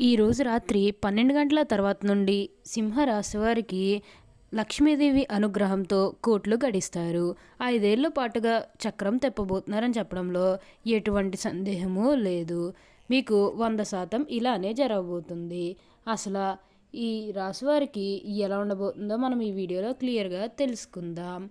ఈరోజు రాత్రి పన్నెండు గంటల తర్వాత నుండి సింహరాశి వారికి లక్ష్మీదేవి అనుగ్రహంతో కోట్లు గడిస్తారు. ఐదేళ్ళ పాటుగా చక్రం తెప్పబోతున్నారని చెప్పడంలో ఎటువంటి సందేహము లేదు. మీకు వంద శాతం ఇలానే జరగబోతుంది. అసలు ఈ రాశి వారికి ఎలా ఉండబోతుందో మనం ఈ వీడియోలో క్లియర్గా తెలుసుకుందాం.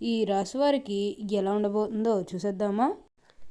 ఈ రాశివారికి ఎలా ఉండబోతుందో చూసేద్దామా?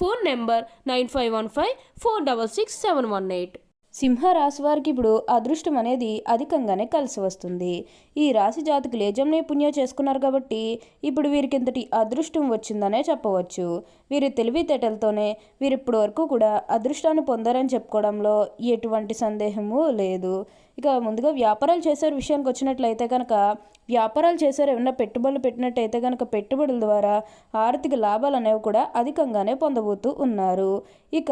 Phone number nine five one five four double six seven one eight. సింహ రాశి వారికి ఇప్పుడు అదృష్టం అనేది అధికంగానే కలిసి వస్తుంది. ఈ రాశి జాతకులు ఏ పుణ్యం చేసుకున్నారు కాబట్టి ఇప్పుడు వీరికి ఇంతటి అదృష్టం వచ్చిందనే చెప్పవచ్చు. వీరి తెలివితేటలతోనే వీరిప్పటి వరకు కూడా అదృష్టాన్ని పొందారని చెప్పుకోవడంలో ఎటువంటి సందేహము లేదు. ఇక ముందుగా వ్యాపారాలు చేసే విషయానికి వచ్చినట్లయితే కనుక వ్యాపారాలు చేశారు ఏమైనా పెట్టుబడులు పెట్టినట్టయితే కనుక పెట్టుబడుల ద్వారా ఆర్థిక లాభాలు అనేవి కూడా అధికంగానే పొందబోతూ ఉన్నారు. ఇక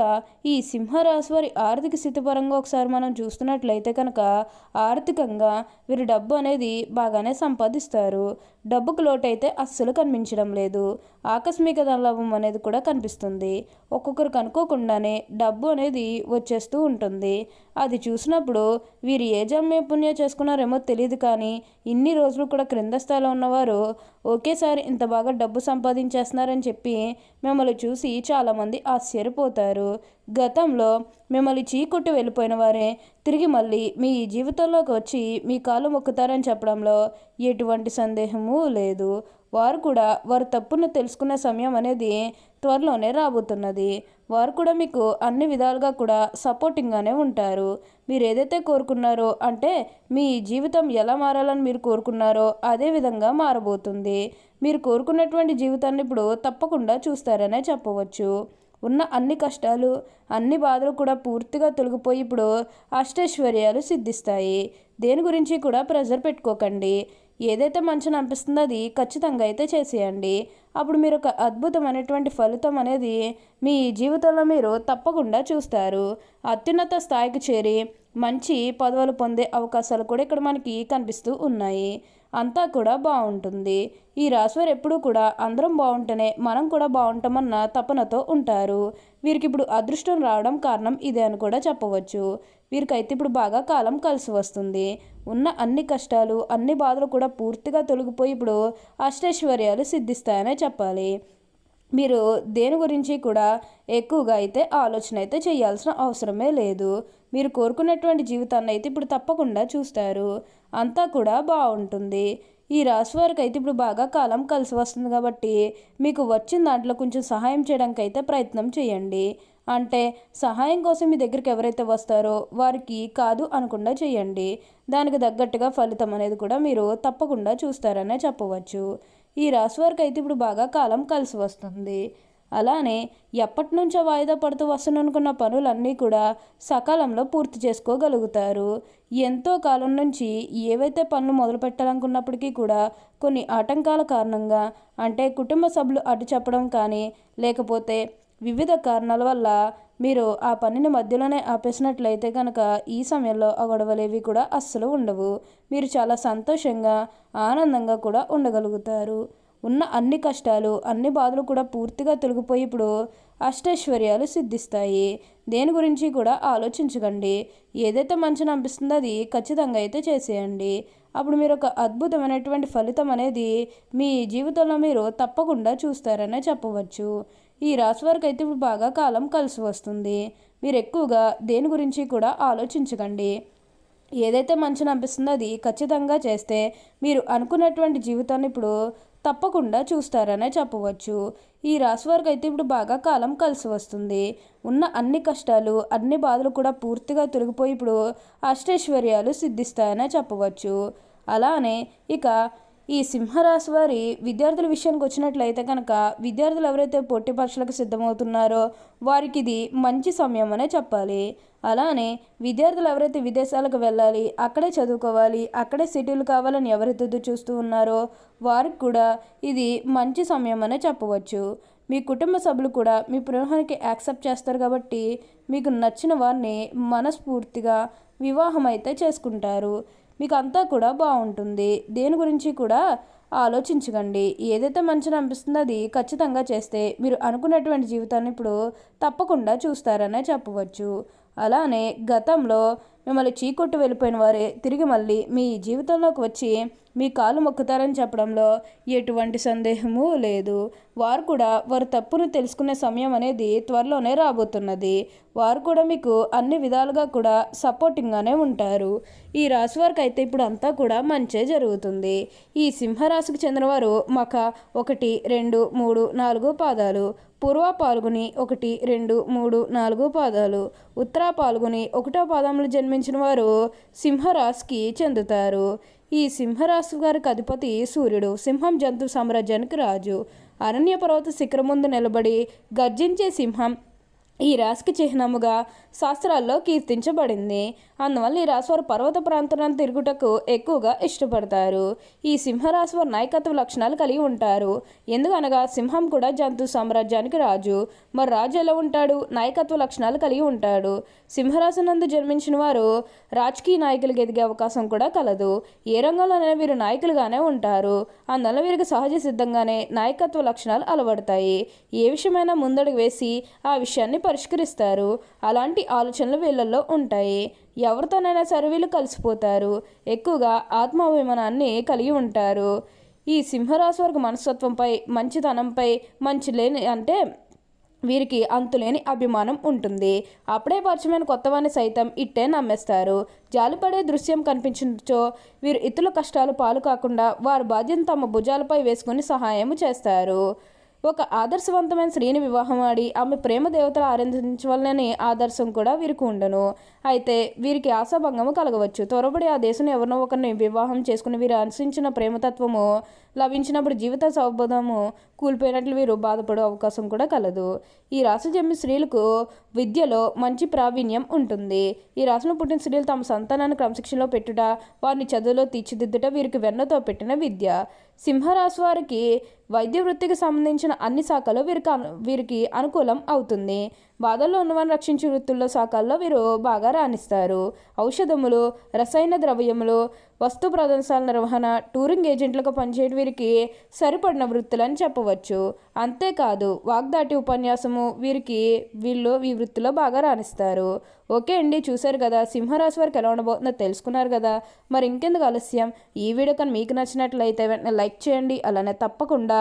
ఈ సింహరాశి వారి ఆర్థిక స్థితి పరంగా ఒకసారి మనం చూస్తున్నట్లయితే కనుక ఆర్థికంగా వీరు డబ్బు అనేది బాగానే సంపాదిస్తారు. డబ్బుకు లోటైతే అస్సలు కనిపించడం లేదు. ఆకస్మిక ధనలాభం అనేది కూడా కనిపిస్తుంది. ఒక్కొక్కరికి అనుకోకుండానే డబ్బు అనేది వచ్చేస్తూ ఉంటుంది. అది చూసినప్పుడు వీరు ఏ జన్మే పుణ్యం చేసుకున్నారేమో తెలియదు కానీ ఇన్ని రోజులు కూడా క్రింద స్థాయిలో ఉన్నవారు ఒకేసారి ఇంత బాగా డబ్బు సంపాదించేస్తున్నారని చెప్పి మిమ్మల్ని చూసి చాలామంది ఆశ్చర్యపోతారు. గతంలో మిమ్మల్ని చీకొట్టి వెళ్ళిపోయిన వారే తిరిగి మళ్ళీ మీ జీవితంలోకి వచ్చి మీ కాలు మొక్కుతారని చెప్పడంలో ఎటువంటి సందేహము లేదు. వారు కూడా వారు తప్పును తెలుసుకునే సమయం అనేది త్వరలోనే రాబోతున్నది. వారు కూడా మీకు అన్ని విధాలుగా కూడా సపోర్టింగ్గానే ఉంటారు. మీరు ఏదైతే కోరుకున్నారో అంటే మీ జీవితం ఎలా మారాలని మీరు కోరుకున్నారో అదే విధంగా మారబోతుంది. మీరు కోరుకున్నటువంటి జీవితాన్ని ఇప్పుడు తప్పకుండా చూస్తారనే చెప్పవచ్చు. ఉన్న అన్ని కష్టాలు అన్ని బాధలు కూడా పూర్తిగా తొలగిపోయి ఇప్పుడు అష్టైశ్వర్యాలు సిద్ధిస్తాయి. దేని గురించి కూడా ప్రెజర్ పెట్టుకోకండి. ఏదైతే మంచిని అనిపిస్తుందో అది ఖచ్చితంగా అయితే చేసేయండి. అప్పుడు మీరు ఒక అద్భుతమైనటువంటి ఫలితం అనేది మీ జీవితంలో మీరు తప్పకుండా చూస్తారు. అత్యున్నత స్థాయికి చేరి మంచి పదవులు పొందే అవకాశాలు కూడా ఇక్కడ మనకి కనిపిస్తూ ఉన్నాయి. అంతా కూడా బాగుంటుంది. ఈ రాశివారు ఎప్పుడూ కూడా అందరం బాగుంటేనే మనం కూడా బాగుంటామన్న తపనతో ఉంటారు. వీరికి ఇప్పుడు అదృష్టం రావడం కారణం ఇదే అని కూడా చెప్పవచ్చు. వీరికైతే ఇప్పుడు బాగా కాలం కలిసి వస్తుంది. ఉన్న అన్ని కష్టాలు అన్ని బాధలు కూడా పూర్తిగా తొలగిపోయి ఇప్పుడు అష్టైశ్వర్యాలు సిద్ధిస్తాయనే చెప్పాలి. మీరు దేని గురించి కూడా ఎక్కువగా అయితే ఆలోచన అయితే చేయాల్సిన అవసరమే లేదు. మీరు కోరుకున్నటువంటి జీవితాన్ని అయితే ఇప్పుడు తప్పకుండా చూస్తారు. అంతా కూడా బాగుంటుంది. ఈ రాశి వారికి అయితే ఇప్పుడు బాగా కాలం కలిసి వస్తుంది కాబట్టి మీకు వచ్చిన దాంట్లో కొంచెం సహాయం చేయడానికి అయితే ప్రయత్నం చేయండి. అంటే సహాయం కోసం మీ దగ్గరికి ఎవరైతే వస్తారో వారికి కాదు అనకుండా చేయండి. దానికి తగ్గట్టుగా ఫలితం అనేది కూడా మీరు తప్పకుండా చూస్తారనే చెప్పవచ్చు. ఈ రాశి వారికి అయితే ఇప్పుడు బాగా కాలం కలిసి వస్తుంది. అలానే ఎప్పటి నుంచో వాయిదా పడుతూ వస్తున్ననుకున్న పనులన్నీ కూడా సకాలంలో పూర్తి చేసుకోగలుగుతారు. ఎంతో కాలం నుంచి ఏవైతే పనులు మొదలు పెట్టాలనుకున్నప్పటికీ కూడా కొన్ని ఆటంకాల కారణంగా అంటే కుటుంబ సభ్యులు అడ్డు చెప్పడం కానీ లేకపోతే వివిధ కారణాల వల్ల మీరు ఆ పనిని మధ్యలోనే ఆపేసినట్లయితే కనుక ఈ సమయంలో ఆ గొడవలేవి కూడా అస్సలు ఉండవు. మీరు చాలా సంతోషంగా ఆనందంగా కూడా ఉండగలుగుతారు. ఉన్న అన్ని కష్టాలు అన్ని బాధలు కూడా పూర్తిగా తొలగిపోయి ఇప్పుడు అష్టైశ్వర్యాలు సిద్ధిస్తాయి. దేని గురించి కూడా ఆలోచించకండి. ఏదైతే మంచిని అనిపిస్తుందో అది ఖచ్చితంగా అయితే చేసేయండి. అప్పుడు మీరు ఒక అద్భుతమైనటువంటి ఫలితం అనేది మీ జీవితంలో మీరు తప్పకుండా చూస్తారనే చెప్పవచ్చు. ఈ రాశి వారికి అయితే ఇప్పుడు బాగా కాలం కలిసి వస్తుంది. మీరు ఎక్కువగా దేని గురించి కూడా ఆలోచించకండి. ఏదైతే మంచిని అనిపిస్తుందో అది ఖచ్చితంగా చేస్తే మీరు అనుకున్నటువంటి జీవితాన్ని ఇప్పుడు తప్పకుండా చూస్తారనే చెప్పవచ్చు. ఈ రాశి వారికి అయితే ఇప్పుడు బాగా కాలం కలిసి వస్తుంది. ఉన్న అన్ని కష్టాలు అన్ని బాధలు కూడా పూర్తిగా తొలగిపోయి ఇప్పుడు అష్టైశ్వర్యాలు సిద్ధిస్తాయనే చెప్పవచ్చు. అలానే ఇక ఈ సింహరాశి వారి విద్యార్థుల విషయానికి వచ్చినట్లయితే కనుక విద్యార్థులు ఎవరైతే పొట్టి పరీక్షలకు సిద్ధమవుతున్నారో వారికి ఇది మంచి సమయం అనే చెప్పాలి. అలానే విద్యార్థులు ఎవరైతే విదేశాలకు వెళ్ళాలి అక్కడే చదువుకోవాలి అక్కడే సిటీలు కావాలని ఎవరైతే చూస్తూ ఉన్నారో వారికి కూడా ఇది మంచి సమయం అనే చెప్పవచ్చు. మీ కుటుంబ సభ్యులు కూడా మీ ప్రేమానికి యాక్సెప్ట్ చేస్తారు కాబట్టి మీకు నచ్చిన వారిని మనస్ఫూర్తిగా వివాహం అయితే చేసుకుంటారు. మీకు అంతా కూడా బాగుంటుంది దేని గురించి కూడా ఆలోచించకండి. ఏదైతే మంచిని అనిపిస్తుందో అది ఖచ్చితంగా చేస్తే మీరు అనుకున్నటువంటి జీవితాన్ని ఇప్పుడు తప్పకుండా చూస్తారనే చెప్పవచ్చు. అలానే గతంలో మిమ్మల్ని చీకొట్టు వెళ్ళిపోయిన వారే తిరిగి మళ్ళీ మీ జీవితంలోకి వచ్చి మీ కాలు మొక్కుతారని చెప్పడంలో ఎటువంటి సందేహము లేదు. వారు కూడా వారు తప్పును తెలుసుకునే సమయం అనేది త్వరలోనే రాబోతున్నది. వారు కూడా మీకు అన్ని విధాలుగా కూడా సపోర్టింగ్గానే ఉంటారు. ఈ రాశి వారికి అయితే ఇప్పుడు అంతా కూడా మంచే జరుగుతుంది. ఈ సింహరాశికి చెందినవారు మక ఒకటి రెండు మూడు నాలుగు పాదాలు. పూర్వ పాల్గొని ఒకటి రెండు మూడు నాలుగు పాదాలు. ఉత్తర పాల్గొని ఒకటో పాదంలో జన్మించిన వారు సింహరాశికి చెందుతారు. ఈ సింహరాశి గారికి అధిపతి సూర్యుడు. సింహం జంతు సామ్రాజ్యానికి రాజు. అరణ్య పర్వత శిఖరం ముందు నిలబడి గర్జించే సింహం ఈ రాశికి చిహ్నముగా శాస్త్రాల్లో కీర్తించబడింది. అందువల్ల ఈ రాశివారు పర్వత ప్రాంతాలను తిరుగుటకు ఎక్కువగా ఇష్టపడతారు. ఈ సింహరాశి వారు నాయకత్వ లక్షణాలు కలిగి ఉంటారు. ఎందుకనగా సింహం కూడా జంతు సామ్రాజ్యానికి రాజు. మరి రాజు ఎలా ఉంటాడు? నాయకత్వ లక్షణాలు కలిగి ఉంటాడు. సింహరాశి నందు జన్మించిన వారు రాజకీయ నాయకులకు ఎదిగే అవకాశం కూడా కలదు. ఏ రంగంలోనైనా వీరు నాయకులుగానే ఉంటారు. అందువల్ల వీరికి సహజ సిద్ధంగానే నాయకత్వ లక్షణాలు అలవడతాయి. ఏ విషయమైనా ముందడుగు వేసి ఆ విషయాన్ని పరిష్కరిస్తారు. అలాంటి ఆలోచనలు వీళ్ళల్లో ఉంటాయి. ఎవరితోనైనా సరే వీళ్ళు కలిసిపోతారు. ఎక్కువగా ఆత్మాభిమానాన్ని కలిగి ఉంటారు. ఈ సింహరాశి వారికి మనస్తత్వంపై మంచితనంపై మంచి లేని అంటే వీరికి అంతులేని అభిమానం ఉంటుంది. అప్పుడే పరిచయమైన కొత్తవాన్ని సైతం ఇట్టే నమ్మేస్తారు. జాలిపడే దృశ్యం కనిపించో వీరు ఇతరుల కష్టాలు పాలు కాకుండా వారి బాధ్యత తమ భుజాలపై వేసుకుని సహాయం చేస్తారు. ఒక ఆదర్శవంతమైన స్త్రీని వివాహం ఆడి ఆమె ప్రేమ దేవతలు ఆరాధించవలనని ఆదర్శం కూడా వీరికి ఉండను. అయితే వీరికి ఆశాభంగము కలగవచ్చు. త్వరపడి ఆ దేశం ఎవరినో ఒకరిని వివాహం చేసుకుని వీరు అనుసరించిన ప్రేమతత్వము లభించినప్పుడు జీవిత సౌబోధము కూలిపోయినట్లు వీరు బాధపడే అవకాశం కూడా కలదు. ఈ రాశి జమ్మి స్త్రీలకు విద్యలో మంచి ప్రావీణ్యం ఉంటుంది. ఈ రాశిలో పుట్టిన స్త్రీలు తమ సంతానాన్ని క్రమశిక్షణలో పెట్టుట వారిని చదువులో తీర్చిదిద్దుట వీరికి వెన్నతో పెట్టిన విద్య. సింహరాశి వారికి వైద్య వృత్తికి సంబంధించిన అన్ని శాఖలు వీరికి అను వీరికి అనుకూలం అవుతుంది. బాధల్లో ఉన్నవారిని రక్షించే వృత్తుల్లో శాఖల్లో వీరు బాగా రాణిస్తారు. ఔషధములు రసాయన ద్రవ్యములు వస్తు ప్రదర్శనల నిర్వహణ టూరింగ్ ఏజెంట్లకు పనిచేయడం వీరికి సరిపడిన వృత్తులని చెప్పవచ్చు. అంతేకాదు వాగ్దాటి ఉపన్యాసము వీరికి వీళ్ళు ఈ వృత్తిలో బాగా రాణిస్తారు. ఓకే అండి చూశారు కదా సింహరాశి వారికి ఎలా ఉండబోతుందో తెలుసుకున్నారు కదా. మరి ఇంకెందుకు ఆలస్యం? ఈ వీడియో కానీ మీకు నచ్చినట్లయితే వెంటనే లైక్ చేయండి అలానే తప్పకుండా